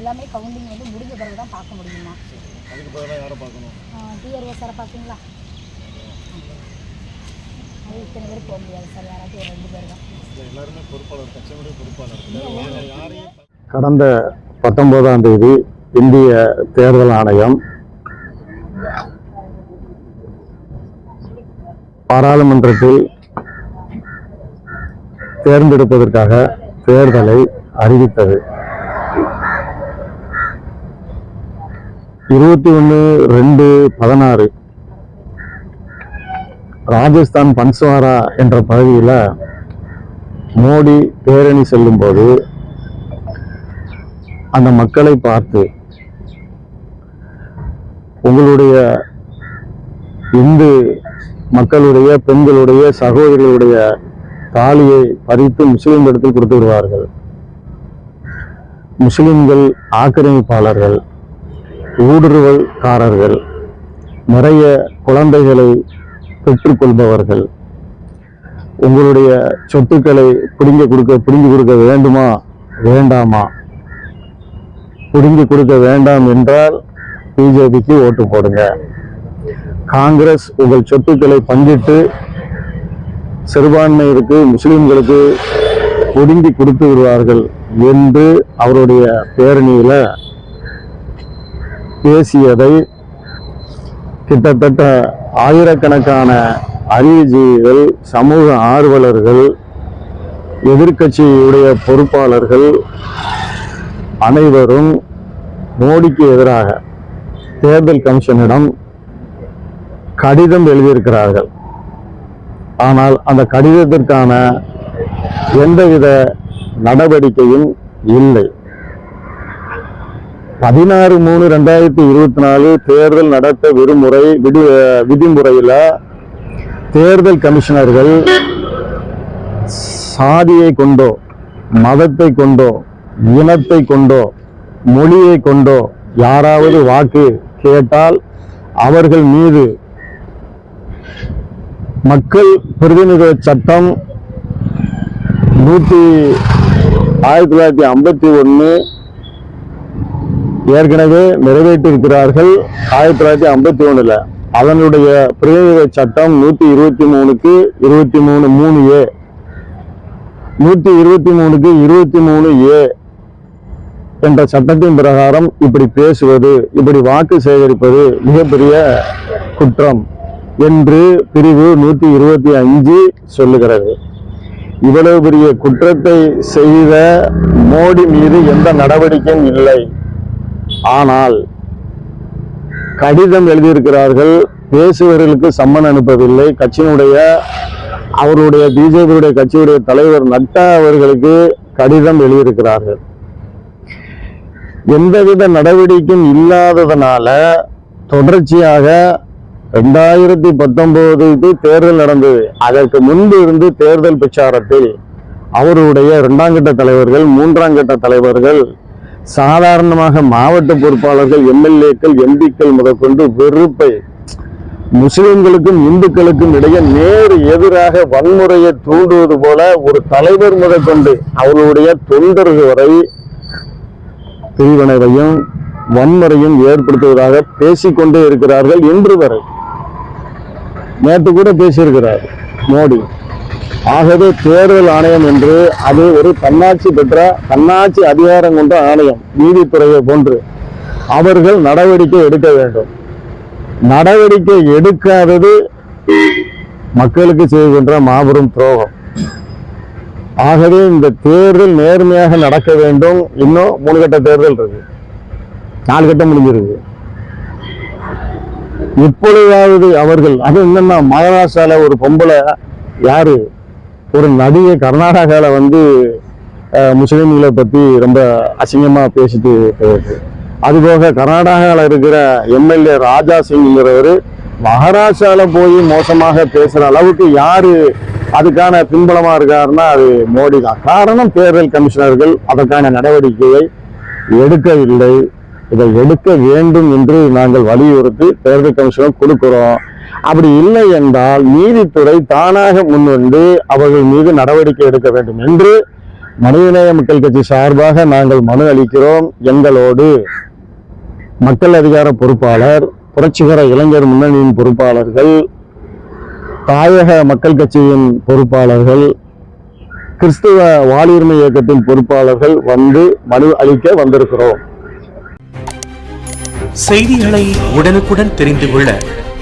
எல்லாமே கவுண்டிங் வந்து முடிஞ்ச பிறகு தான் பார்க்க முடியுமா? அதுக்கு பிறகு யாரை பார்க்கணும்? டிஆர்ஓ சாரை பார்ப்பீங்களா? இத்தனை பேர் போக முடியாது சார் யாராச்சும் ரெண்டு பேர் தான். எல்லாருமே பொறுப்பாளர் கட்சியுடைய பொறுப்பாளர். கடந்த பத்தொன்பதாம் தேதி இந்திய தேர்தல் ஆணையம் பாராளுமன்றத்தில் தேர்ந்தெடுப்பதற்காக தேர்தலை அறிவித்தது. இருபத்தி ஒன்று ரெண்டு பதினாறு. ராஜஸ்தான் பன்ஸ்வாரா என்ற பகுதியில் மோடி பேரணி செல்லும்போது அந்த மக்களை பார்த்து உங்களுடைய இந்து மக்களுடைய பெண்களுடைய சகோதரிகளுடைய தாலியை பறித்து முஸ்லிம்களிடத்தில் கொடுத்து விடுவார்கள். முஸ்லிம்கள் ஆக்கிரமிப்பாளர்கள். ஊடுருவல்காரர்கள் நிறைய குழந்தைகளை பெற்றுக்கொள்பவர்கள் உங்களுடைய சொத்துக்களை பிடுங்கி கொடுக்க பிடுங்கி கொடுக்க வேண்டுமா? வேண்டாமா? பிடுங்கி கொடுக்க வேண்டாம் என்றால் பிஜேபிக்கு ஓட்டு போடுங்க. காங்கிரஸ் உங்கள் சொத்துக்களை பங்கிட்டு சிறுபான்மையிற்கு முஸ்லிம்களுக்கு ஒடுங்கி கொடுத்து விடுவார்கள் என்று அவருடைய பேரணியில பேசியதை கிட்டத்தட்ட ஆயிரக்கணக்கான அறிவுஜீவிகள் சமூக ஆர்வலர்கள் எதிர்க்கட்சியுடைய பொறுப்பாளர்கள் அனைவரும் மோடிக்கு எதிராக தேர்தல் கமிஷனிடம் கடிதம் எழுதியிருக்கிறார்கள். ஆனால் அந்த கடிதத்திற்கான எந்தவித நடவடிக்கையும் இல்லை. பதினாறு மூணு ரெண்டாயிரத்தி இருபத்தி நாலு தேர்தல் நடத்த விடுமுறை விடு விதிமுறையில் தேர்தல் கமிஷனர்கள் சாதியை கொண்டோ மதத்தை கொண்டோ இனத்தை கொண்டோ மொழியை கொண்டோ யாராவது வாக்கு கேட்டால் அவர்கள் மீது மக்கள் பிரதிநிதித்துவ சட்டம் நூற்றி ஆயிரத்தி தொள்ளாயிரத்தி ஐம்பத்தி ஒன்று ஏற்கனவே நிறைவேற்றியிருக்கிறார்கள். ஆயிரத்தி தொள்ளாயிரத்தி ஐம்பத்தி ஒண்ணுல அதனுடைய பிரதிநிதித்துவ சட்டம் நூற்றி இருபத்தி மூணுக்கு இருபத்தி மூணு மூணு ஏ. நூற்றி இருபத்தி மூணுக்கு இருபத்தி மூணு ஏ என்ற சட்டத்தின் பிரகாரம் இப்படி பேசுவது இப்படி வாக்கு சேகரிப்பது மிகப்பெரிய குற்றம் என்று பிரிவு நூற்றி இருபத்தி அஞ்சு சொல்லுகிறது. இவ்வளவு பெரிய குற்றத்தை செய்த மோடி மீது எந்த நடவடிக்கையும் இல்லை. ஆனால் கடிதம் எழுதியிருக்கிறார்கள் பேசுபவர்களுக்கு சம்மன் அனுப்பவில்லை. கட்சியினுடைய அவருடைய பிஜேபியுடைய கட்சியுடைய தலைவர் நட்டா அவர்களுக்கு கடிதம் எழுதியிருக்கிறார்கள். எந்தவித நடவடிக்கையும் இல்லாததனால தொடர்ச்சியாக ரெண்டாயிரத்தி பத்தொன்பதுக்கு தேர்தல் நடந்தது. அதற்கு முன்பு இருந்து தேர்தல் பிரச்சாரத்தில் அவருடைய இரண்டாம் கட்ட தலைவர்கள் மூன்றாம் கட்ட தலைவர்கள் சாதாரணமாக மாவட்ட பொறுப்பாளர்கள் எம்எல்ஏக்கள் எம்பிக்கள் முதற்கொண்டு வெறுப்பை முஸ்லிம்களுக்கும் இந்துக்களுக்கும் இடையே நேர் எதிராக வன்முறையை தூண்டுவது போல ஒரு தலைவர் முதற்கொண்டு அவர்களுடைய தொண்டர்கள் வரை பிரிவினரையும் வன்முறையும் ஏற்படுத்துவதாக பேசிக்கொண்டே இருக்கிறார்கள் இன்று வரை. நேற்று கூட பேசியிருக்கிறார் மோடி. ஆகவே தேர்தல் ஆணையம் என்று அது ஒரு தன்னாட்சி பெற்ற தன்னாட்சி அதிகாரம் கொண்ட ஆணையம் நீதித்துறையை போன்று. அவர்கள் நடவடிக்கை எடுக்க வேண்டும். நடவடிக்கை எடுக்காதது மக்களுக்கு செய்கின்ற மாபெரும் துரோகம். ஆகவே இந்த தேர்தல் நேர்மையாக நடக்க வேண்டும். இன்னும் மூணு கட்ட தேர்தல் இருக்கு. நாலு கட்டம் முடிஞ்சிருக்கு. இப்பொழுதாவது அவர்கள் அது என்னன்னா மகாராஷ்டிரால ஒரு பொம்பளை யாரு? ஒரு நடிகை கர்நாடகாவில் வந்து முஸ்லீம்களை பற்றி ரொம்ப அசிங்கமாக பேசிட்டு போயிருக்கு. அதுபோக கர்நாடகாவில் இருக்கிற எம்எல்ஏ ராஜா சிங்கிறவர் மகாராஷ்டிராவில் போய் மோசமாக பேசுகிற அளவுக்கு யார் அதுக்கான பின்பலமாக இருக்காருன்னா அது மோடி தான். காரணம் தேர்தல் கமிஷனர்கள் அதற்கான நடவடிக்கையை எடுக்கவில்லை. இதை எடுக்க வேண்டும் என்று நாங்கள் வலியுறுத்தி தேர்தல் கமிஷனர் கொடுக்கிறோம். அப்படி இல்லை என்றால் நீதித்துறை தானாக முன்வந்து அவர்கள் மீது நடவடிக்கை எடுக்க வேண்டும் என்று மனிதநேய மக்கள் கட்சி சார்பாக நாங்கள் மனு அளிக்கிறோம் எங்களோடு. மக்கள் அதிகார பொறுப்பாளர் புரட்சிகர இளைஞர் முன்னணியின் பொறுப்பாளர்கள் தாயக மக்கள் கட்சியின் பொறுப்பாளர்கள் கிறிஸ்துவ வாலியுரிமை இயக்கத்தின் பொறுப்பாளர்கள் வந்து மனு அளிக்க வந்திருக்கிறோம். செய்திகளை உடனுக்குடன் தெரிந்து கொள்ள